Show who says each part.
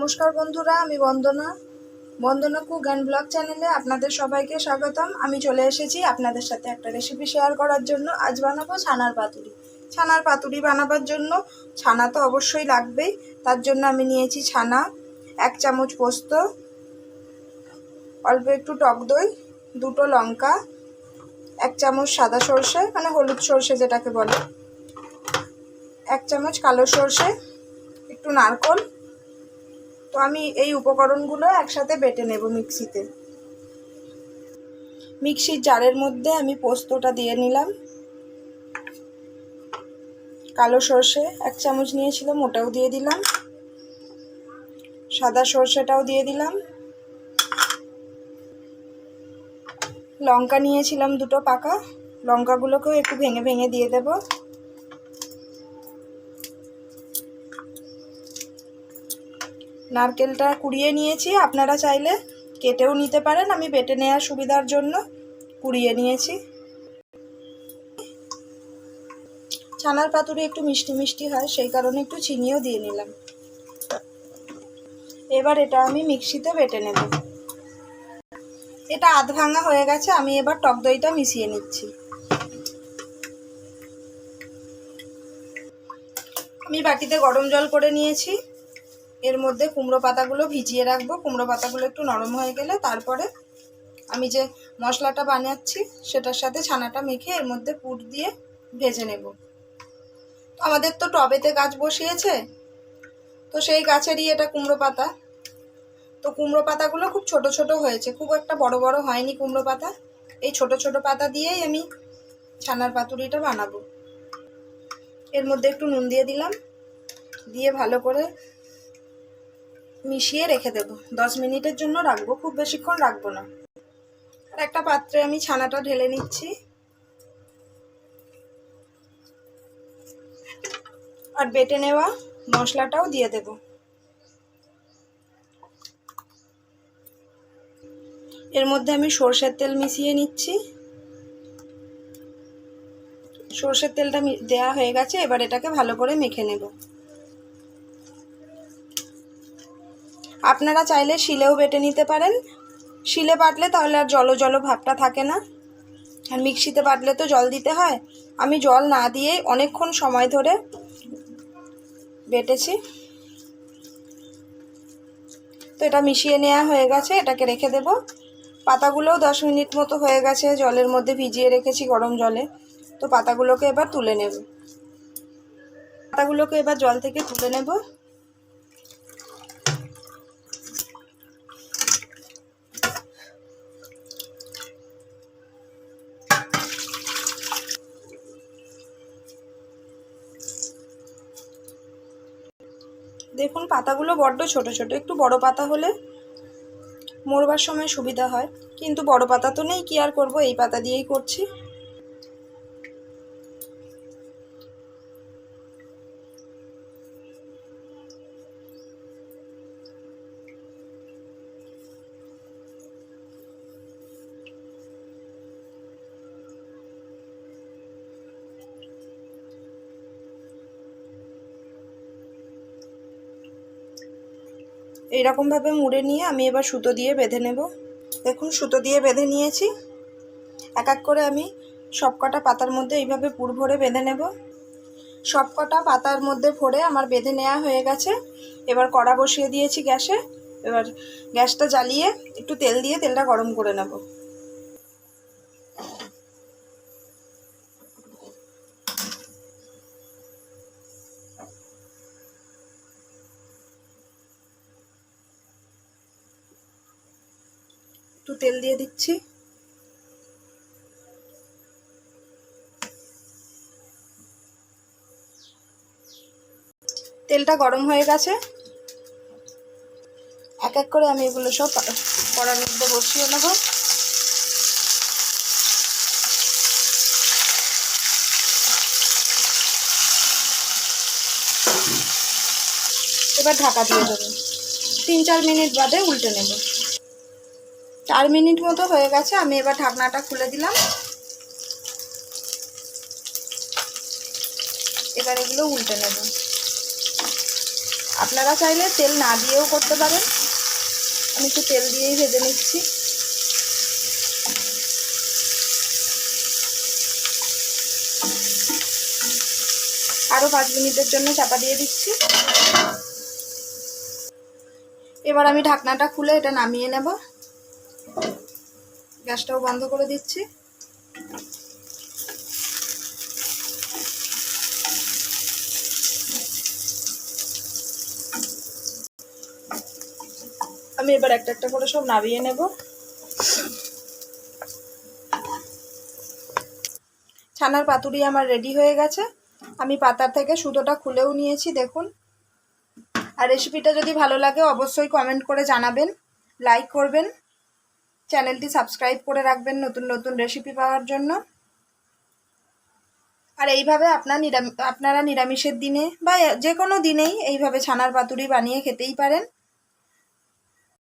Speaker 1: নমস্কার বন্ধুরা, আমি Bandana. Bandana cook and blog চ্যানেলে আপনাদের সবাইকে স্বাগতম। আমি চলে এসেছি আপনাদের সাথে একটা রেসিপি শেয়ার করার জন্য। আজ বানাবো ছানার পাতুরি। ছানার পাতুরি বানাবার জন্য ছানা তো অবশ্যই লাগবেই। তার জন্য আমি নিয়েছি ছানা, এক চামচ পোস্ত, অল্প একটু টক দই, দুটো লঙ্কা, এক চামচ সাদা সর্ষে মানে হলুদ সর্ষে যেটাকে বলে, এক চামচ কালো সর্ষে, একটু নারকল তো আমি এই উপকরণগুলো একসাথে বেটে নেব মিক্সিতে। মিক্সির জারের মধ্যে আমি পোস্তটা দিয়ে নিলাম। কালো সর্ষে এক চামচ নিয়েছিলাম, ওটাও দিয়ে দিলাম। সাদা সর্ষেটাও দিয়ে দিলাম। লঙ্কা নিয়েছিলাম দুটো পাকা। লঙ্কাগুলোকেও একটু ভেঙে ভেঙে দিয়ে দেবো। নারকেলটা কুড়িয়ে নিয়েছি, আপনারা চাইলে কেটেও নিতে পারেন, আমি বেটে নেওয়ার সুবিধার জন্য কুড়িয়ে নিয়েছি। ছানার পাতুরি একটু মিষ্টি মিষ্টি হয়, সেই কারণে একটু চিনিও দিয়ে নিলাম। এবার এটা আমি মিক্সিতে বেটে নেব। এটা আধ ভাঙা হয়ে গেছে, আমি এবার টক দইটা মিশিয়ে নিচ্ছি। আমি বাটিতে গরম জল করে নিয়েছি। এর মধ্যে কুমড়ো পাতাগুলো ভিজিয়ে রাখব। কুমড়ো পাতাগুলো একটু নরম হয়ে গেলে তারপরে আমি যে মশলাটা বানাচ্ছি, সেটার সাথে ছানাটা মেখে এর মধ্যে পুর দিয়ে ভেজে নেব। তো আমাদের তো টবেতে গাছ বসিয়েছে, তো সেই গাছেরই এটা কুমড়ো পাতা। তো কুমড়ো পাতাগুলো খুব ছোট ছোট হয়েছে, খুব একটা বড় বড় হয়নি কুমড়ো পাতা। এই ছোট ছোট পাতা দিয়েই আমি ছানার পাতুরিটা বানাবো। এর মধ্যে একটু নুন দিয়ে দিলাম, দিয়ে ভালো করে মিশিয়ে রেখে দেবো। দশ মিনিটের জন্য রাখব, খুব বেশিক্ষণ রাখব না। আর একটা পাত্রে আমি ছানাটা ঢেলে নিচ্ছি। আর বেটে নেওয়া মশলাটাও দিয়ে দেব। এর মধ্যে আমি সর্ষের তেল মিশিয়ে নিচ্ছি। সর্ষের তেলটা দেওয়া হয়ে গেছে, এবার এটাকে ভালো করে মেখে নেব। আপনারা চাইলে শিলেও বেটে নিতে পারেন। শিলে বাটলে তাহলে আর জলো জলো ভাবটা থাকে না। আর মিক্সিতে বাটলে তো জল দিতে হয়। আমি জল না দিয়েই অনেকক্ষণ সময় ধরে বেটেছি। তো এটা মিশিয়ে নেওয়া হয়ে গেছে, এটাকে রেখে দেব। পাতাগুলোও দশ মিনিট মতো হয়ে গেছে, জলের মধ্যে ভিজিয়ে রেখেছি গরম জলে। তো পাতাগুলোকে এবার তুলে নেব। পাতাগুলোকে এবার জল থেকে তুলে নেব। দেখুন, পাতাগুলো বড্ড ছোট ছোট। একটু বড় পাতা হলে মরবার সময় সুবিধা হয়। কিন্তু বড় পাতা তো নেই, কি আর করব? এই পাতা দিয়েই করছি। এইরকমভাবে মুড়ে নিয়ে আমি এবার সুতো দিয়ে বেঁধে নেব। দেখুন, সুতো দিয়ে বেঁধে নিয়েছি। এক এক করে আমি সবকটা পাতার মধ্যে এইভাবে পুর ভরে বেঁধে নেব। সবকটা পাতার মধ্যে ভরে আমার বেঁধে নেওয়া হয়ে গেছে। এবার কড়া বসিয়ে দিয়েছি গ্যাসে। এবার গ্যাসটা জ্বালিয়ে একটু তেল দিয়ে তেলটা গরম করে নেব। একটু তেল দিয়ে দিচ্ছি। তেলটা গরম হয়ে গেছে। এক এক করে আমি এগুলো সব কড়ার মধ্যে বসিয়ে নেব। এবার ঢাকা দিয়ে দেবো। তিন চার মিনিট বাদে উল্টে নেব। চার মিনিট মতো হয়ে গেছে, আমি এবার ঢাকনাটা খুলে দিলাম। এবার এগুলো উল্টে নেব। আপনারা চাইলে তেল না দিয়েও করতে পারেন। আমি একটু তেল দিয়েই ভেজে নিচ্ছি। আরও পাঁচ মিনিটের জন্য চাপা দিয়ে দিচ্ছি। এবার আমি ঢাকনাটা খুলে এটা নামিয়ে নেব। গ্যাসটাও বন্ধ করে দিচ্ছি। আমি এবার একটা একটা করে সব নামিয়ে নেব। ছানার পাতুরি আমার রেডি হয়ে গেছে। আমি পাতার থেকে সুতোটা খুলেও নিয়েছি, দেখুন। আর রেসিপিটা যদি ভালো লাগে, অবশ্যই কমেন্ট করে জানাবেন লাইক করবেন। চ্যানেলটি সাবস্ক্রাইব করে রাখবেন নতুন নতুন রেসিপি পাওয়ার জন্য। আর এইভাবে আপনার নিরামি, আপনারা নিরামিষের দিনে বা যে কোনো দিনেই এইভাবে ছানার পাতুরি বানিয়ে খেতেই পারেন।